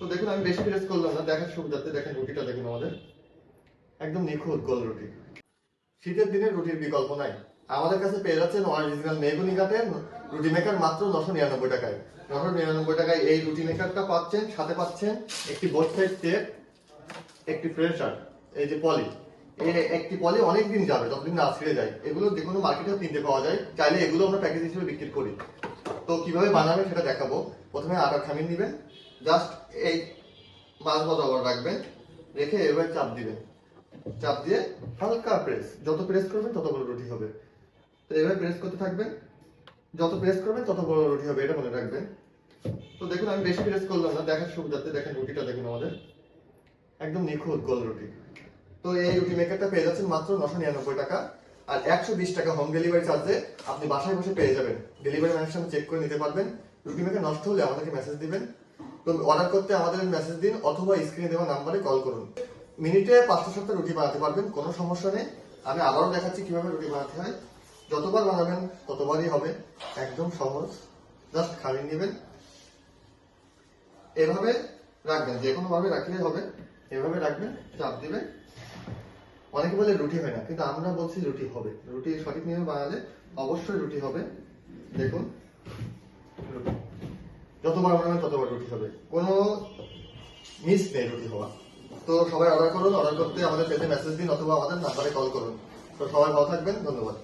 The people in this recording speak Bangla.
তো দেখুন, আমি বেশি প্রেস করলাম না। দেখার সুবিধার্থে দেখেন রুটিটা দেখুন আমাদের। একদম নিখুঁত গোল রুটি। শীতের দিনে রুটির বিকল্প নাই। আমাদের কাছে পেয়ে যাচ্ছেন অরিজিনাল মেগুনি কাঠের রুটি মেকার মাত্র নশো নিরানব্বই টাকায়। নশো নিরানব্বই টাকায় এই রুটি মেকারটা পাচ্ছেন, সাথে পাচ্ছেন একটি বোর্ড সাইড টেপ একটি প্রেসার এই যে পলি। একটি পলি অনেক দিন যাবে, যতদিন না ছিঁড়ে যায়। এগুলো যে কোনো মার্কেটে কিনতে পাওয়া যায়। চাইলে এগুলো আমরা প্যাকেজ হিসেবে বিক্রি করি। তো কীভাবে বানাবেন সেটা দেখাবো। প্রথমে আটার খামির নেবেন। জাস্ট এই মাছ বরাবর রাখবেন রেখে এভাবে চাপ দিবেন চাপ দিয়ে হালকা প্রেস যত প্রেস করবেন তত বড় রুটি হবে। তো এভাবে প্রেস করতে থাকবেন, যত প্রেস করবেন তত বড় রুটি হবে, এটা মনে রাখবেন। তো দেখুন, আমি বেশি প্রেস করলাম না, দেখার সুবিধার্থে দেখেন রুটিটা দেখুন আমাদের। একদম নিখুঁত গোল রুটি। তো এই রুটি মেকারটা পেয়ে যাচ্ছেন মাত্র নশো নিরানব্বই টাকা। আর একশো বিশ টাকা হোম ডেলিভারি চার্জে আপনি বাসায় বসে পেয়ে যাবেন। ডেলিভারি ম্যানের সঙ্গে চেক করে নিতে পারবেন। রুটি মেকার নষ্ট হলে আমাদেরকে মেসেজ দিবেন। তো অর্ডার করতে আমাদের মেসেজ দিন অথবা স্ক্রিনে দেওয়া নাম্বারে কল করুন। মিনিটে পাঁচটা সপ্তাহ রুটি বানাতে পারবেন, কোনো সমস্যা নেই। আমি আবারও দেখাচ্ছি কীভাবে রুটি বানাতে হয়। যতবার বানাবেন ততবারই হবে, একদম সহজ। জাস্ট খামিয়ে নেবেন। এভাবে রাখবেন, যে কোনো ভাবে রাখলে হবে। এভাবে রাখবেন, চাপ দিবেন। অনেকে বলে রুটি হয় না, কিন্তু আমরা বলছি রুটি হবে। রুটি সঠিক নিয়মে বানালে অবশ্যই রুটি হবে। দেখুন। রুটি। যতবার মনে হয় ততবার রুটি হবে। কোনো মিস নেই রুটি হওয়া। তো সবাই অর্ডার করুন অর্ডার করতে আমাদের পেজে মেসেজ দিন অথবা আমাদের নাম্বারে কল করুন। তো সবাই ভালো থাকবেন, ধন্যবাদ।